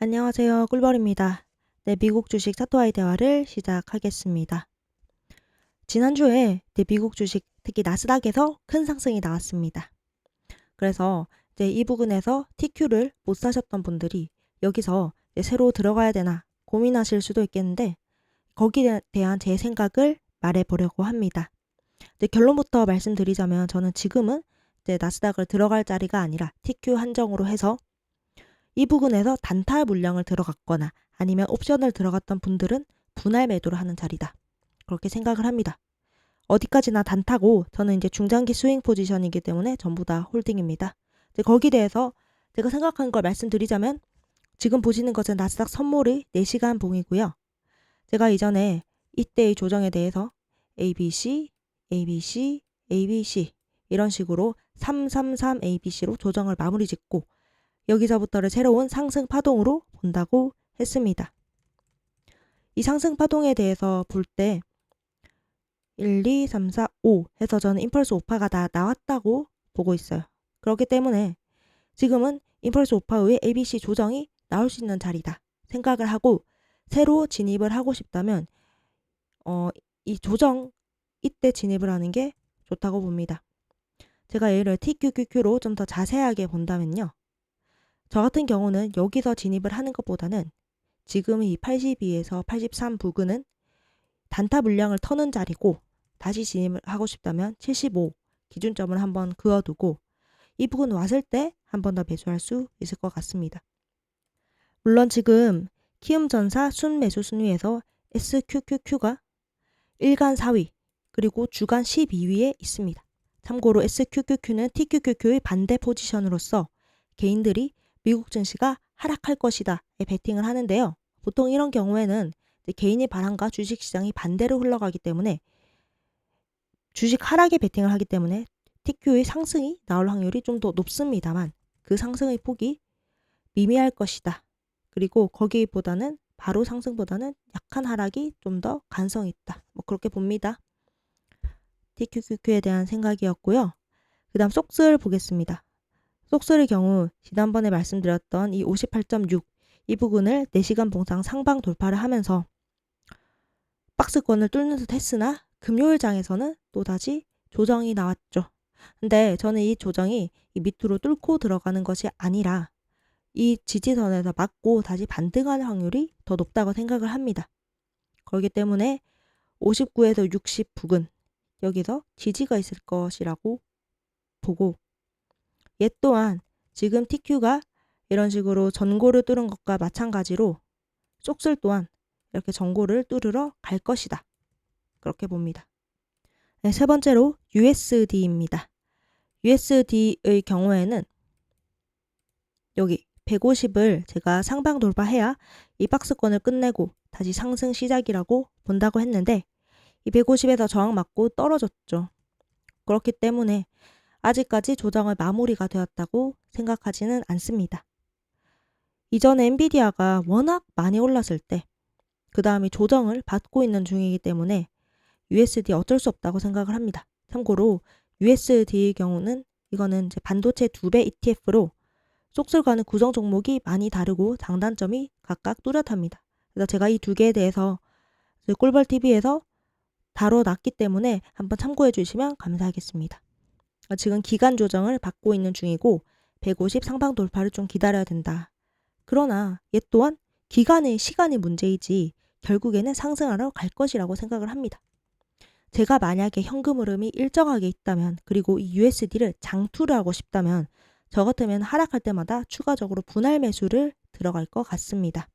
안녕하세요. 꿀벌입니다. 네, 미국 주식 차트와의 대화를 시작하겠습니다. 지난주에 네, 미국 주식, 특히 나스닥에서 큰 상승이 나왔습니다. 그래서 이제 이 부분에서 TQ를 못 사셨던 분들이 여기서 새로 들어가야 되나 고민하실 수도 있겠는데 거기에 대한 제 생각을 말해보려고 합니다. 결론부터 말씀드리자면 저는 지금은 나스닥을 들어갈 자리가 아니라 TQ 한정으로 해서 이 부분에서 단타 물량을 들어갔거나 아니면 옵션을 들어갔던 분들은 분할 매도를 하는 자리다. 그렇게 생각을 합니다. 어디까지나 단타고 저는 이제 중장기 스윙 포지션이기 때문에 전부 다 홀딩입니다. 이제 거기에 대해서 제가 생각한 걸 말씀드리자면 지금 보시는 것은 나스닥 선물의 4시간 봉이고요. 제가 이전에 이때의 조정에 대해서 ABC, ABC, ABC 이런 식으로 333 ABC로 조정을 마무리 짓고 여기서부터를 새로운 상승 파동으로 본다고 했습니다. 이 상승 파동에 대해서 볼 때 1, 2, 3, 4, 5 해서 저는 임펄스 오파가 다 나왔다고 보고 있어요. 그렇기 때문에 지금은 임펄스 오파 후에 ABC 조정이 나올 수 있는 자리다 생각을 하고 새로 진입을 하고 싶다면 어, 이 조정 이때 진입을 하는 게 좋다고 봅니다. 제가 얘를 TQQQ로 좀 더 자세하게 본다면요. 저 같은 경우는 여기서 진입을 하는 것보다는 지금 이 82에서 83 부근은 단타 물량을 터는 자리고 다시 진입을 하고 싶다면 75 기준점을 한번 그어두고 이 부근 왔을 때 한 번 더 매수할 수 있을 것 같습니다. 물론 지금 키움전사 순매수 순위에서 SQQQ가 일간 4위 그리고 주간 12위에 있습니다. 참고로 SQQQ는 TQQQ의 반대 포지션으로서 개인들이 미국 증시가 하락할 것이다에 베팅을 하는데요. 보통 이런 경우에는 개인의 바람과 주식 시장이 반대로 흘러가기 때문에 주식 하락에 베팅을 하기 때문에 TQ의 상승이 나올 확률이 좀 더 높습니다만 그 상승의 폭이 미미할 것이다. 그리고 거기보다는 바로 상승보다는 약한 하락이 좀더 가능성이 있다. 뭐 그렇게 봅니다. TQQQ에 대한 생각이었고요. 그 다음 속스를 보겠습니다. 속스의 경우 지난번에 말씀드렸던 이 58.6 이 부분을 4시간 봉상 상방 돌파를 하면서 박스권을 뚫는 듯 했으나 금요일 장에서는 또다시 조정이 나왔죠. 근데 저는 이 조정이 이 밑으로 뚫고 들어가는 것이 아니라 이 지지선에서 맞고 다시 반등하는 확률이 더 높다고 생각을 합니다. 그렇기 때문에 59에서 60 부근 여기서 지지가 있을 것이라고 보고 얘 또한 지금 TQ가 이런 식으로 전고를 뚫은 것과 마찬가지로 쏙슬 또한 이렇게 전고를 뚫으러 갈 것이다. 그렇게 봅니다. 네, 세 번째로 USD입니다. USD의 경우에는 여기 150을 제가 상방 돌파해야 이 박스권을 끝내고 다시 상승 시작이라고 본다고 했는데 이 150에서 저항 맞고 떨어졌죠. 그렇기 때문에 아직까지 조정을 마무리가 되었다고 생각하지는 않습니다. 이전 엔비디아가 워낙 많이 올랐을 때, 그 다음에 조정을 받고 있는 중이기 때문에 USD 어쩔 수 없다고 생각을 합니다. 참고로 USD의 경우는 이거는 이제 반도체 두 배 ETF로 속설과는 구성 종목이 많이 다르고 장단점이 각각 뚜렷합니다. 그래서 제가 이 두 개에 대해서 꿀벌 TV에서 다뤄놨기 때문에 한번 참고해 주시면 감사하겠습니다. 어, 지금 기간 조정을 받고 있는 중이고 150 상방 돌파를 좀 기다려야 된다. 그러나 얘 또한 기간의 시간이 문제이지 결국에는 상승하러 갈 것이라고 생각을 합니다. 제가 만약에 현금 흐름이 일정하게 있다면 그리고 이 USD를 장투를 하고 싶다면 저 같으면 하락할 때마다 추가적으로 분할 매수를 들어갈 것 같습니다.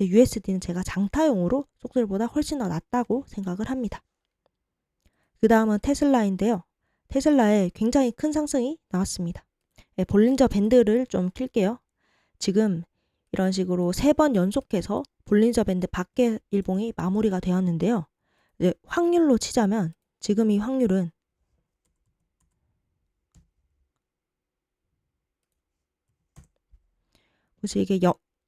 USD는 제가 장타용으로 속들보다 훨씬 더 낫다고 생각을 합니다. 그 다음은 테슬라인데요. 테슬라에 굉장히 큰 상승이 나왔습니다. 네, 볼린저 밴드를 좀 킬게요. 지금 이런 식으로 세 번 연속해서 볼린저 밴드 밖에 일봉이 마무리가 되었는데요. 네, 확률로 치자면 지금 이 확률은 그래서 이게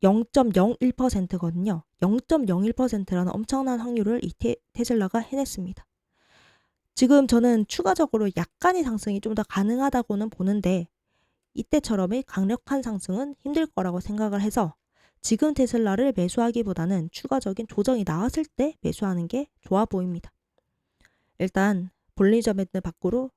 0.01%거든요. 0.01%라는 엄청난 확률을 이 테, 테슬라가 해냈습니다. 지금 저는 추가적으로 약간의 상승이 좀 더 가능하다고는 보는데 이때처럼의 강력한 상승은 힘들 거라고 생각을 해서 지금 테슬라를 매수하기보다는 추가적인 조정이 나왔을 때 매수하는 게 좋아 보입니다. 일단 볼리저 밴드 밖으로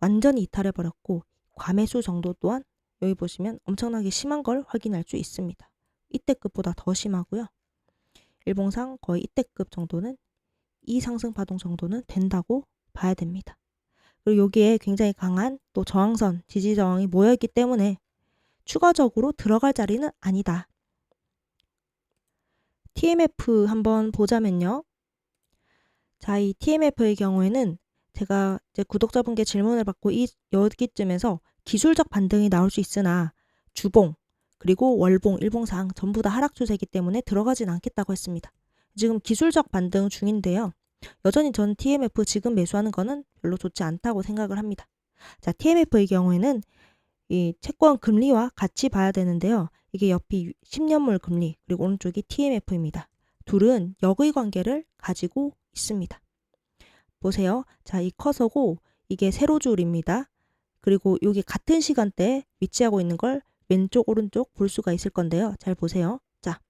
완전히 이탈해 버렸고 과매수 정도 또한 여기 보시면 엄청나게 심한 걸 확인할 수 있습니다. 이때급보다 더 심하고요. 일봉상 거의 이때급 정도는 이 상승 파동 정도는 된다고 봐야 됩니다. 그리고 여기에 굉장히 강한 또 저항선, 지지 저항이 모여 있기 때문에 추가적으로 들어갈 자리는 아니다. TMF 한번 보자면요. 자, 이 TMF의 경우에는 제가 이제 구독자분께 질문을 받고 이 여기쯤에서 기술적 반등이 나올 수 있으나 주봉 그리고 월봉, 일봉상 전부 다 하락 추세이기 때문에 들어가진 않겠다고 했습니다. 지금 기술적 반등 중인데요. 여전히 전 TMF 지금 매수하는 거는 별로 좋지 않다고 생각을 합니다. 자, TMF의 경우에는 이 채권 금리와 같이 봐야 되는데요. 이게 옆이 10년물 금리 그리고 오른쪽이 TMF입니다. 둘은 역의 관계를 가지고 있습니다. 보세요. 자, 이 커서고 이게 세로줄입니다. 그리고 여기 같은 시간대에 위치하고 있는 걸 왼쪽 오른쪽 볼 수가 있을 건데요. 잘 보세요. 자,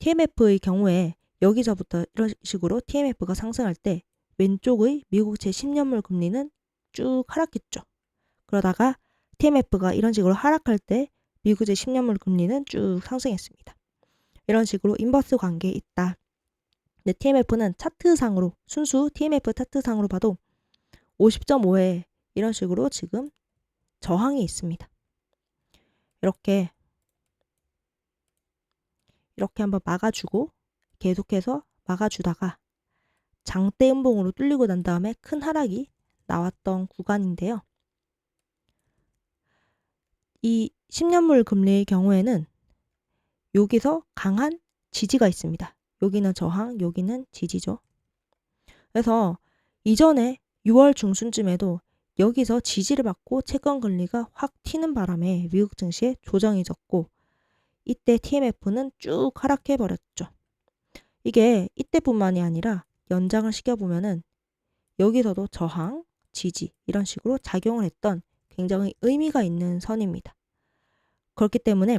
TMF의 경우에 여기서부터 이런 식으로 TMF가 상승할 때 왼쪽의 미국채 10년물 금리는 쭉 하락했죠. 그러다가 TMF가 이런 식으로 하락할 때 미국의 10년물 금리는 쭉 상승했습니다. 이런 식으로 인버스 관계에 있다. 근데 TMF는 차트상으로 순수 TMF 차트상으로 봐도 50.5에 이런 식으로 지금 저항이 있습니다. 이렇게 이렇게 한번 막아주고 계속해서 막아주다가 장대 음봉으로 뚫리고 난 다음에 큰 하락이 나왔던 구간인데요. 이 10년물 금리의 경우에는 여기서 강한 지지가 있습니다. 여기는 저항, 여기는 지지죠. 그래서 이전에 6월 중순쯤에도 여기서 지지를 받고 채권 금리가 확 튀는 바람에 미국 증시에 조정이 졌고 이때 TMF는 쭉 하락해 버렸죠. 이게 이때뿐만이 아니라 연장을 시켜보면은 여기서도 저항, 지지 이런 식으로 작용을 했던 굉장히 의미가 있는 선입니다. 그렇기 때문에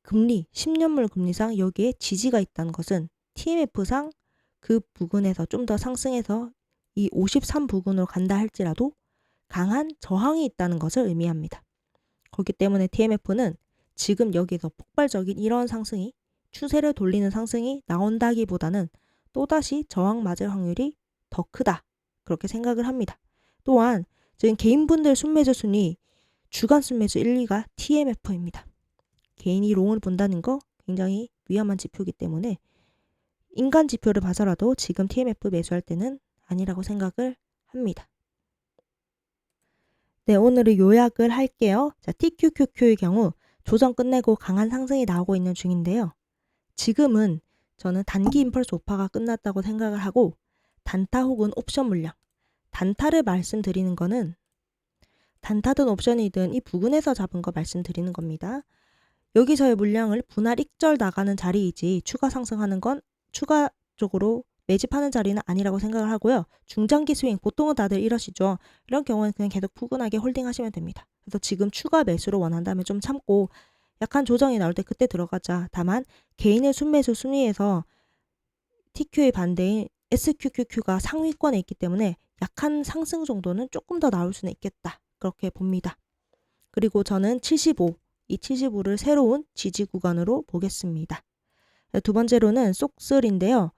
금리, 10년물 금리상 여기에 지지가 있다는 것은 TMF상 그 부근에서 좀 더 상승해서 이 53 부근으로 간다 할지라도 강한 저항이 있다는 것을 의미합니다. 그렇기 때문에 TMF는 지금 여기서 폭발적인 이런 상승이 추세를 돌리는 상승이 나온다기보다는 또다시 저항 맞을 확률이 더 크다. 그렇게 생각을 합니다. 또한 지금 개인분들 순매수 순위 주간 순매수 1, 2가 TMF입니다. 개인이 롱을 본다는 거 굉장히 위험한 지표이기 때문에 인간 지표를 봐서라도 지금 TMF 매수할 때는 아니라고 생각을 합니다. 네, 오늘은 요약을 할게요. 자, TQQQ의 경우 조정 끝내고 강한 상승이 나오고 있는 중인데요. 지금은 저는 단기 임펄스 오파가 끝났다고 생각을 하고 단타 혹은 옵션 물량, 단타를 말씀드리는 거는 단타든 옵션이든 이 부근에서 잡은 거 말씀드리는 겁니다. 여기서의 물량을 분할 익절 나가는 자리이지 추가 상승하는 건 추가적으로 매집하는 자리는 아니라고 생각을 하고요. 중장기 스윙 보통은 다들 이러시죠. 이런 경우는 그냥 계속 푸근하게 홀딩하시면 됩니다. 그래서 지금 추가 매수를 원한다면 좀 참고 약한 조정이 나올 때 그때 들어가자. 다만 개인의 순매수 순위에서 TQ의 반대인 SQQQ가 상위권에 있기 때문에 약한 상승 정도는 조금 더 나올 수는 있겠다. 그렇게 봅니다. 그리고 저는 75, 이 75를 새로운 지지 구간으로 보겠습니다. 두 번째로는 쏙슬인데요.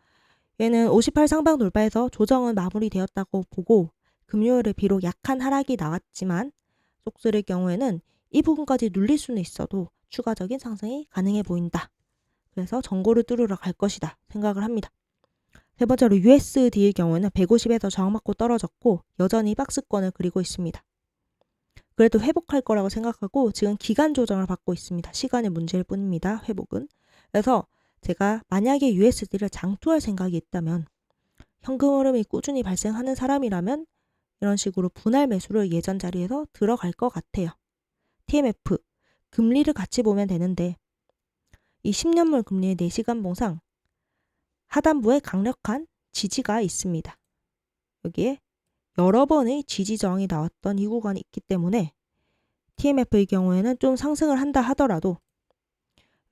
얘는 58 상방 돌파해서 조정은 마무리되었다고 보고 금요일에 비록 약한 하락이 나왔지만 쏙슬의 경우에는 이 부분까지 눌릴 수는 있어도 추가적인 상승이 가능해 보인다. 그래서 정고를 뚫으러 갈 것이다 생각을 합니다. 세 번째로 USD의 경우에는 150에서 저항받고 떨어졌고 여전히 박스권을 그리고 있습니다. 그래도 회복할 거라고 생각하고 지금 기간 조정을 받고 있습니다. 시간의 문제일 뿐입니다. 회복은. 그래서 제가 만약에 USD를 장투할 생각이 있다면 현금 흐름이 꾸준히 발생하는 사람이라면 이런 식으로 분할 매수를 예전 자리에서 들어갈 것 같아요. TMF 금리를 같이 보면 되는데 이 10년물 금리의 4시간 봉상 하단부에 강력한 지지가 있습니다. 여기에 여러 번의 지지 저항이 나왔던 이 구간이 있기 때문에 TMF의 경우에는 좀 상승을 한다 하더라도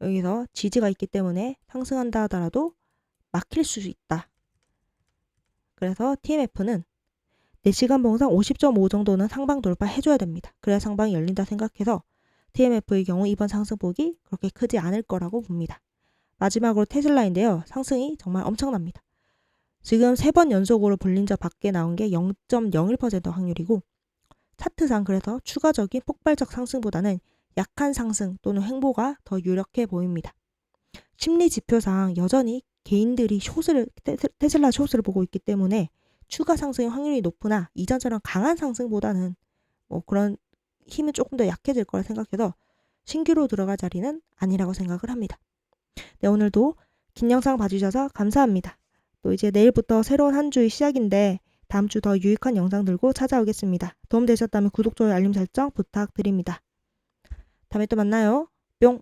여기서 지지가 있기 때문에 상승한다 하더라도 막힐 수 있다. 그래서 TMF는 4시간 봉상 50.5 정도는 상방 돌파해줘야 됩니다. 그래야 상방이 열린다 생각해서 TMF의 경우 이번 상승폭이 그렇게 크지 않을 거라고 봅니다. 마지막으로 테슬라인데요. 상승이 정말 엄청납니다. 지금 세 번 연속으로 볼린저 밖에 나온 게 0.01% 확률이고 차트상 그래서 추가적인 폭발적 상승보다는 약한 상승 또는 횡보가 더 유력해 보입니다. 심리 지표상 여전히 개인들이 숏을 테슬라 숏을 보고 있기 때문에 추가 상승의 확률이 높으나 이전처럼 강한 상승보다는 뭐 그런 힘은 조금 더 약해질 거라 생각해서 신규로 들어갈 자리는 아니라고 생각을 합니다. 네, 오늘도 긴 영상 봐주셔서 감사합니다. 또 이제 내일부터 새로운 한 주의 시작인데 다음 주 더 유익한 영상 들고 찾아오겠습니다. 도움 되셨다면 구독, 좋아요, 알림 설정 부탁드립니다. 다음에 또 만나요. 뿅!